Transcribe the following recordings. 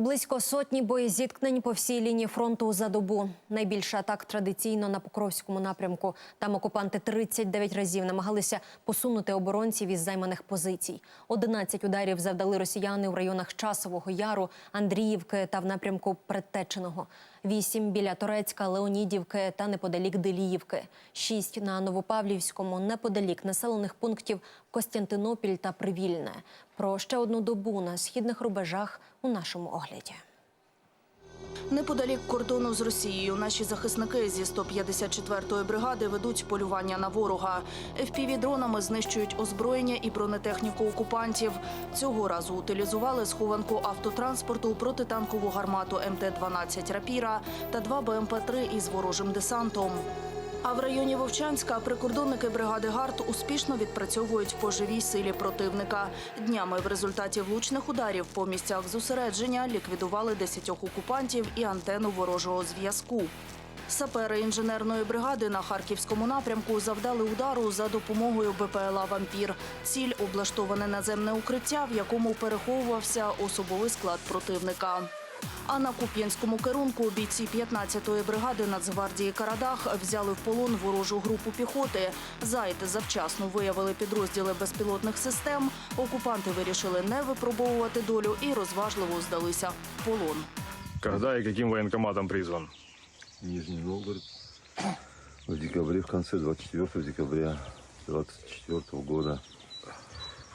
Близько сотні боєзіткнень по всій лінії фронту за добу. Найбільше атак традиційно на Покровському напрямку. Там окупанти 39 разів намагалися посунути оборонців із займаних позицій. 11 ударів завдали росіяни в районах Часового Яру, Андріївки та в напрямку Предтеченого. Вісім біля Торецька, Леонідівки та неподалік Деліївки. Шість на Новопавлівському, неподалік населених пунктів Костянтинопіль та Привільне. Про ще одну добу на східних рубежах у нашому огляді. Неподалік кордону з Росією наші захисники зі 154-ї бригади ведуть полювання на ворога. FPV-дронами знищують озброєння і бронетехніку окупантів. Цього разу утилізували схованку автотранспорту, протитанкову гармату МТ-12 «Рапіра» та два БМП-3 із ворожим десантом. А в районі Вовчанська прикордонники бригади ГАРД успішно відпрацьовують по живій силі противника. Днями в результаті влучних ударів по місцях зосередження ліквідували 10 окупантів і антенну ворожого зв'язку. Сапери інженерної бригади на харківському напрямку завдали удару за допомогою БПЛА Вампір. Ціль облаштоване наземне укриття, в якому переховувався особовий склад противника. А на Куп'янському керунку бійці 15-ї бригади Нацгвардії Карадах взяли в полон ворожу групу піхоти. Зайти завчасно виявили підрозділи безпілотних систем. Окупанти вирішили не випробовувати долю і розважливо здалися в полон. Когда и каким военкоматом призван? Нижний Новгород в декабре, в конце 24 декабря 24 года.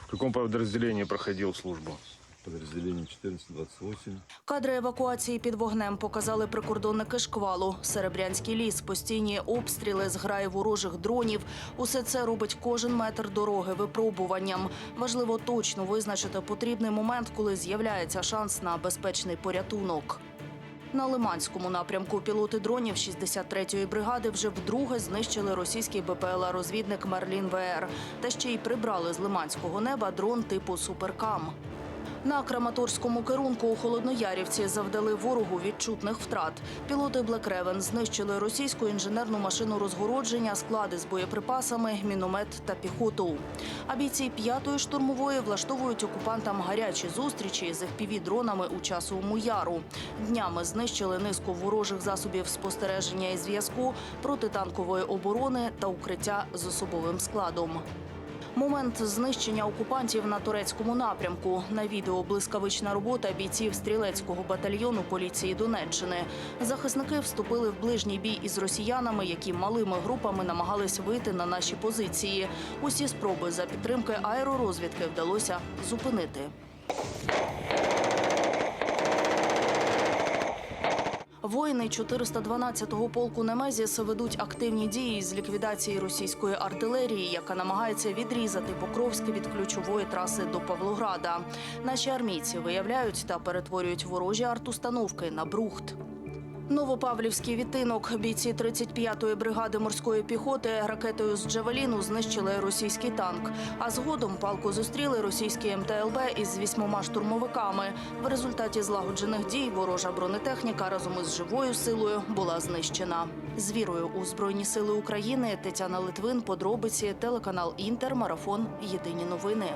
В каком подразделении проходил службу? Подразделение 1428. Кадри евакуації під вогнем показали прикордонники шквалу. Серебрянський ліс, постійні обстріли, зграї ворожих дронів. Усе це робить кожен метр дороги випробуванням. Важливо точно визначити потрібний момент, коли з'являється шанс на безпечний порятунок. На Лиманському напрямку пілоти дронів 63-ї бригади вже вдруге знищили російський БПЛА-розвідник Мерлін ВР. Та ще й прибрали з лиманського неба дрон типу Суперкам. На Краматорському керунку у Холодноярівці завдали ворогу відчутних втрат. Пілоти Raven знищили російську інженерну машину розгородження, склади з боєприпасами, міномет та піхоту. А бійці п'ятої штурмової влаштовують окупантам гарячі зустрічі з FPV-дронами у часовому яру. Днями знищили низку ворожих засобів спостереження і зв'язку, протитанкової оборони та укриття з особовим складом. Момент знищення окупантів на турецькому напрямку. На відео блискавична робота бійців стрілецького батальйону поліції Донеччини. Захисники вступили в ближній бій із росіянами, які малими групами намагались вийти на наші позиції. Усі спроби за підтримки аеророзвідки вдалося зупинити. Воїни 412-го полку Немезіс ведуть активні дії з ліквідації російської артилерії, яка намагається відрізати Покровське від ключової траси до Павлограда. Наші армійці виявляють та перетворюють ворожі артустановки на брухт. Новопавлівський відтинок бійці 35-ї бригади морської піхоти ракетою з Джавеліну знищили російський танк. А згодом палку зустріли російські МТЛБ із вісьмома штурмовиками. В результаті злагоджених дій ворожа бронетехніка разом із живою силою була знищена. З вірою у Збройні Сили України Тетяна Литвин, подробиці, телеканал Інтер, марафон. Єдині новини.